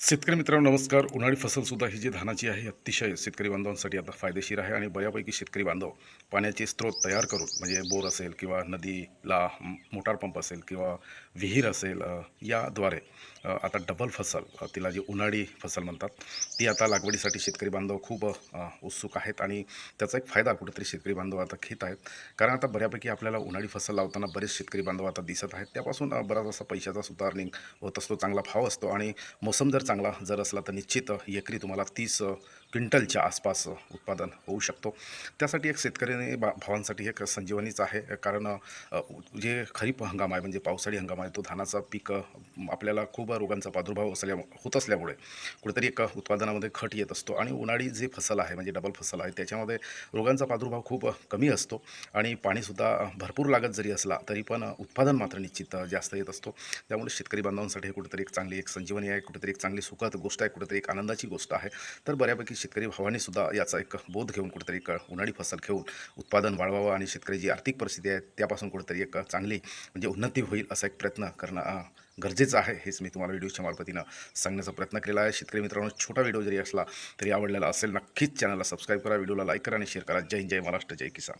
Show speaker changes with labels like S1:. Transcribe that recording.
S1: शेतकरी मित्रांनो नमस्कार. उन्हाळी फसलसुद्धा ही जी धानाची आहे अतिशय शेतकरी बांधवांसाठी आता फायदेशीर आहे आणि बऱ्यापैकी शेतकरी बांधव पाण्याचे स्रोत तयार करून म्हणजे बोर असेल किंवा नदीला मोटार पंप असेल किंवा विहीर असेल याद्वारे आता डबल फसल तिला जी उन्हाळी फसल म्हणतात ती आता लागवडीसाठी शेतकरी बांधव खूप उत्सुक आहेत आणि त्याचा एक फायदा कुठेतरी शेतकरी बांधव आता घेत आहेत. कारण आता बऱ्यापैकी आपल्याला उन्हाळी फसल लावताना बरेच शेतकरी बांधव आता दिसत आहेत. त्यापासून बराच असा पैशाचा सुद्धा अर्निंग होत असतो चांगला भाव असतो आणि मोसम जर चांगला जर असला तर निश्चित एकरी तुम्हाला तीस क्विंटलच्या आसपास उत्पादन होऊ शकतो. त्यासाठी एक शेतकऱ्याने बा भावांसाठी एक संजीवनीच आहे कारण जे खरीप हंगाम आहे म्हणजे पावसाळी हंगाम आहे तो धानाचा पीक आपल्याला खूप रोगांचा प्रादुर्भाव असल्या होत असल्यामुळे कुठेतरी एक उत्पादनामध्ये खट येत असतो आणि उन्हाळी जे फसल आहे म्हणजे डबल फसल आहे त्याच्यामध्ये रोगांचा प्रादुर्भाव खूप कमी असतो आणि पाणीसुद्धा भरपूर लागत जरी असला तरी पण उत्पादन मात्र निश्चित जास्त येत असतो. त्यामुळे शेतकरी बांधवांसाठी हे कुठेतरी एक चांगली एक संजीवनी आहे कुठेतरी एक चांगली सुखद गोष्ट आहे कुठेतरी एक आनंदाची गोष्ट आहे. तर बऱ्यापैकी शेतकरी भावाने सुद्धा याचा एक बोध घेऊन कुठेतरी एक उन्हाळी फसल घेऊन उत्पादन वाढवावं आणि शेतकरी जी आर्थिक परिस्थिती आहे त्यापासून कुठेतरी एक चांगली म्हणजे उन्नती होईल असा एक प्रयत्न करणं गरजेचं आहे हेच मी तुम्हाला व्हिडिओच्या मार्फतीनं सांगण्याचा प्रयत्न केला आहे. शेतकरी मित्रांनो छोटा व्हिडिओ जरी असला तरी आवडलेला असेल नक्कीच चॅनलला सबस्क्राईब करा व्हिडिओला लाईक करा आणि शेअर करा. जय जय महाराष्ट्र जय किसान.